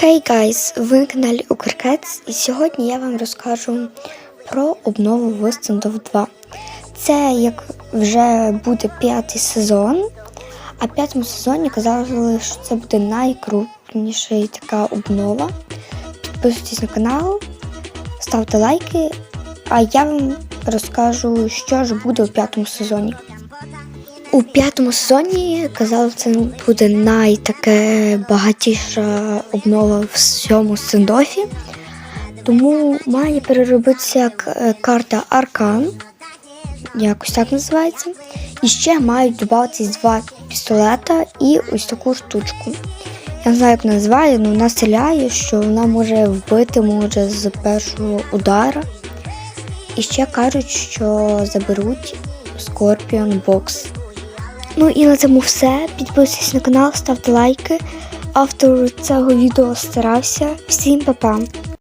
Хей гайс! Ви на каналі Укркетс і сьогодні я вам розкажу про обнову в Standoff 2. Це як вже буде п'ятий сезон, а п'ятому сезоні казали, що це буде найкрупніша така обнова. Підписуйтесь на канал, ставте лайки, а я вам розкажу, що ж буде у п'ятому сезоні. У п'ятому сезоні казали, це буде найтаке багатіша обнова в всьому стендофі. Тому має переробитися е, карта Аркан, якось так називається. І ще мають додатись два пістолета і ось таку штучку. Я не знаю, як називає, але вона стріляє, що вона може вбити може з першого удара. І ще кажуть, що заберуть Scorpion Box. Ну і на цьому все. Підписуйтесь на канал, ставте лайки. Автор цього відео старався. Всім па-па!